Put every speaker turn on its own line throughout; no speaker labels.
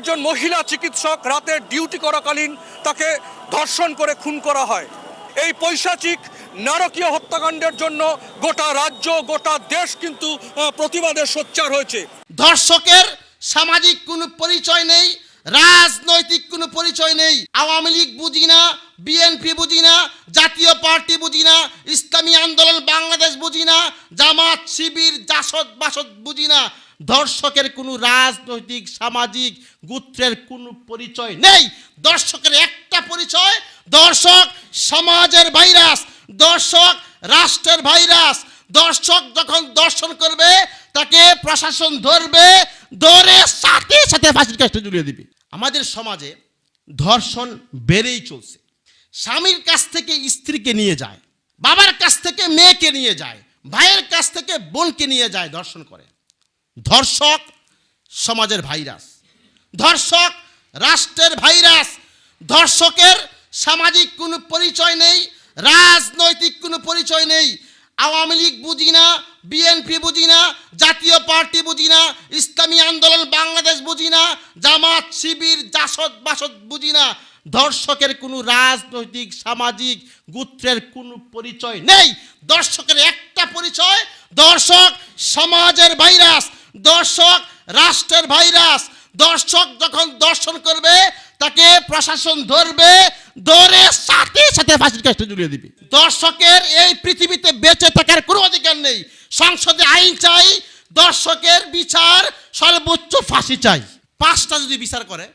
একজন মহিলা চিকিৎসক রাতে ডিউটি করাকালীন তাকে ধর্ষণ করে খুন করা হয়। এই পৈশাচিক নারকীয় হত্যাকাণ্ডের জন্য গোটা রাজ্য, গোটা দেশ কিন্তু প্রতিবাদে সোচ্চার হয়েছে।
ধর্ষকের সামাজিক কোনো পরিচয় নেই, রাজনৈতিক পরিচয় নেই। আওয়ামী লীগ বুঝি না, বিএনপি বুঝি না, জাতীয় পার্টি বুঝি না, ইসলামী আন্দোলন বাংলাদেশ বুঝি না, জামাত, শিবির, জাসদ, বাসদ বুঝি না। ধর্ষকের কোনো রাজনৈতিক, সামাজিক গোত্রের কোনো পরিচয় নেই। দর্শকের একটা পরিচয়, দর্শক সমাজের ভাইরাস, দর্শক রাষ্ট্রের ভাইরাস। দর্শক যখন দর্শন করবে, তাকে প্রশাসন ধরবে, ধরে সাথে সাথে ফাঁসির কাজটা ঝুলিয়ে দিবে। আমাদের সমাজে ধর্ষণ বেড়েই চলছে। স্বামীর কাছ থেকে স্ত্রীকে নিয়ে যায়, বাবার কাছ থেকে মেয়েকে নিয়ে যায়, ভাইয়ের কাছ থেকে বোনকে নিয়ে যায়, ধর্ষণ করে। ধর্ষক সমাজের ভাইরাস, ধর্ষক রাষ্ট্রের ভাইরাস, ধর্ষকের সামাজিক কোনো পরিচয় নেই, রাজনৈতিক আওয়ামী লীগ বুঝি না বিএনপি বুঝি না জাতীয় পার্টি বুঝি না ইসলামী আন্দোলন বাংলাদেশ বুঝি না জামাত, শিবির, জাসদ, বাসদ বুঝি না দর্শকের কোনো রাজনৈতিক, সামাজিক গোত্রের কোনো পরিচয় নেই। দর্শকের একটা পরিচয়, দর্শক সমাজের ভাইরাস, দর্শক রাষ্ট্রের ভাইরাস। দর্শক যখন দর্শন করবে তাকে প্রশাসন ধরবে, ধরে সাথে সাথে ফাঁসির কাজটা ঝুলিয়ে দিবে। দর্শকের এই পৃথিবীতে বেঁচে থাকার কোনো অধিকার নেই। সংসদে আইন চাই, দর্শকের বিচার সর্বোচ্চ ফাঁসি চাই। পাঁচটা যদি বিচার করে,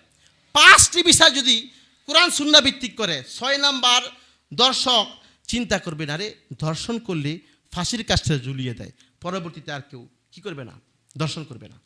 পাঁচটি বিচার যদি কোরআন সুন্না ভিত্তিক করে, ছয় নাম্বার, দর্শক চিন্তা করবে না রে দর্শন করলে ফাঁসির কাজটা ঝুলিয়ে দেয়। পরবর্তীতে আর কেউ কি করবে না? দর্শন করবে না।